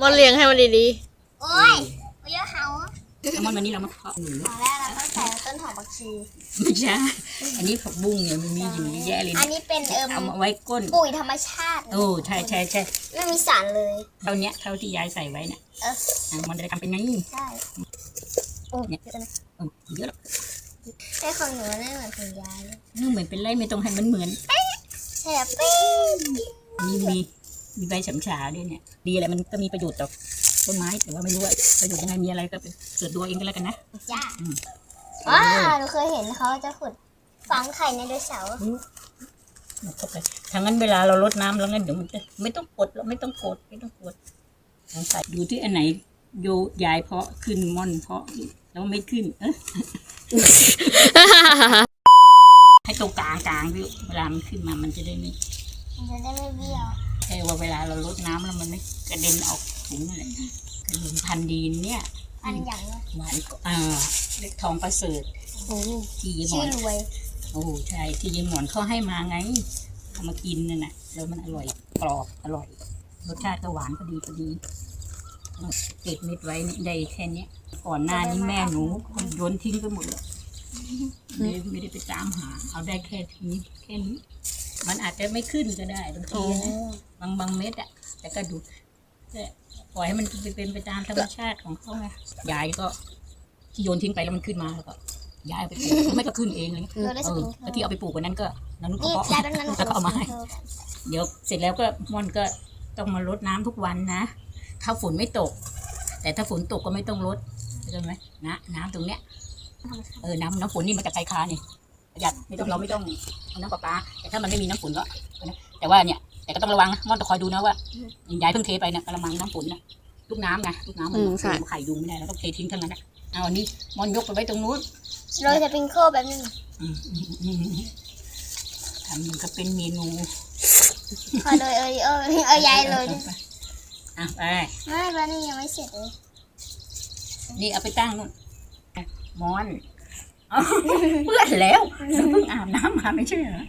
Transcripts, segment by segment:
มอนเลี้ยงให้มันดีโอ้ยเยอะเฮาแล้วมันวันนี้เรามาเพาะหนูตอนแรกเราต้องใส่ต้นหอมผักชี ไม่ใช่อันนี้ผักบุ้งเนี่ยมันมีอยู่เยอะแยะเลยอันนะนี้เป็นเอิมเอามาไว้ก้นปุ๋ยธรรมชาติโอ้ใช่ใช่ใช่ไม่มีสารเลย เท่าเนี้ยเท่าที่ยายใส่ไว้น่ะเออ อะมันจะทำเป็นไงใช่โอ้เนี่ยเยอะนะเออเยอะหรอกไอ้ของหนูไม่เหมือนของยายเลยนี่เหมือนเป็นไรไม่ต้องให้มันเหมือนใช่แล้วปิ้งนี่มี มีใบฉำฉาด้วยเนี่ย ดีอะไรมันก็มีประโยชน์ต่อต้นไม้แต่ว่าไม่รู้ว่าประโยชน์ยังไงมีอะไรก็ไปเกิดดูเอาเองก็แล้วกันนะจ้าอืมว้าหนูเคยเห็นเขาจะขุดฝังไข่ในไดโนเสาร์หมดเข้าไปทางนั้นเวลาเราลดน้ำแล้วงั้นเดี๋ยวมันจะไม่ต้องกดเราไม่ต้องกดไม่ต้องกดลองใส่ดูที่อันไหนโยยายเพาะขึ้นม่อนเพาะแล้วไม่ขึ้น เอะให้ตรงกลางกลางพี่เวลามันขึ้นมามันจะได้ไม่ มันจะได้ไม่เบี้ยว ใช่ว่าเวลาเราลดน้ำแล้วมันไม่กระเด็นออกถุงอะไรขนมพันธุ์ดีเนี่ยอันอย่างเลยหวานก็อ่าเล็กทองประเสริฐโอ้ที่ยายหมชื่ออนรวยโอ้ใช่ที่ยายหมอนเขาให้มาไงเอามากินนั่นน่ะแล้วมันอร่อยกรอบอร่อย รสชาติก็หวานพอดีพอดีเก็บเม็ดไว้นี่ได้แค่เนี้ยก่อนหน้านี้แม่หนูโยนทิ้งไปหมดเลยไม่ได้ไม่ได้ไปตามหา เอาได้แค่นี้แค่นี้ มันอาจจะไม่ขึ้นก็ได้บางๆโอ้ทีนะบางบางเม็ดอะแต่ก็ดูแต่ปล่อยให้มันเป็นไปตามธรรมชาติของเขาไงยายก็ที่โยนทิ้งไปแล้วมันขึ้นมาแล้วก็ยายเอาไปปลูกไม่ก็ขึ้นเองเลยเราได้เอสอปริงแล้วที่เอาไปปลูกวันนั้นก็นันนุก็นี่เพาะยายเป็นนั้นแล้วก็เอามาให้เดี๋ยวเสร็จแล้วก็ม่อนก็ต้องมารดน้ำทุกวันนะ ถ้าฝนไม่ตก แต่ถ้าฝนตกก็ไม่ต้องรดเข้าใจไหมนะน้ำตรงเนี้ยเออน้ำน้ำฝนนี่มาจากไกลคานี่ ประหยัดไม่ต้องเราไม่ต้องเอาน้ำประปาแต่ถ้ามันไม่มีน้ำฝนก็นะแต่ว่าเนี่ยแต่ก็ต้องระวังนะม่อนต้องคอยดูนะว่าอย่างยายเพิ่งเทไปเนี่ยกระมังน้ำฝนนะลูกน้ำไงลูกน้ำมันไข่ยุงไม่ได้เราต้องเททิ้งทั้งนั้นนะเอาอันนี้ม่อนยกไปไว้ตรงนู้นโรยสปริงเกิลแบบนึงอืมอืมอืมอืมทำมันก็เป็นเมนูพอโรยเอยเอยเอยยายโรยด้วยอะไปไม่แล้วนี่ยังไม่เสร็จเลยนี่เอาไปตั้งนู่นมอน เอ้าเปื้อนแล้วเราเพิ่งอาบน้ำมาไม่ใช่เหรอ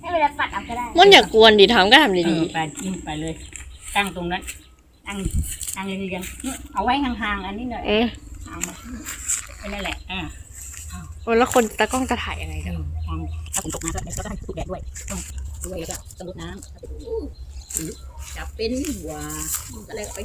ให้เวลาปัดเอาก็ได้มอนอยากกวนดิทำก็ทำเอดีอไปยิ่งไปเลย ตั้งตรงนั้น ตั้งตั้งเรียงๆนี่เอาไว้ห่างๆอันนี้หน่อยๆเออเอามาไปนั่นแหละอ่า โอ้แล้วคนตากล้องจะถ่ายยังไงกันถ้าฝนตกมาก็ก็ต้องถูกแดดด้วยต้องด้วยแล้วก็ต้องรดน้ำจับเป็นหัวก็เลยเอาไป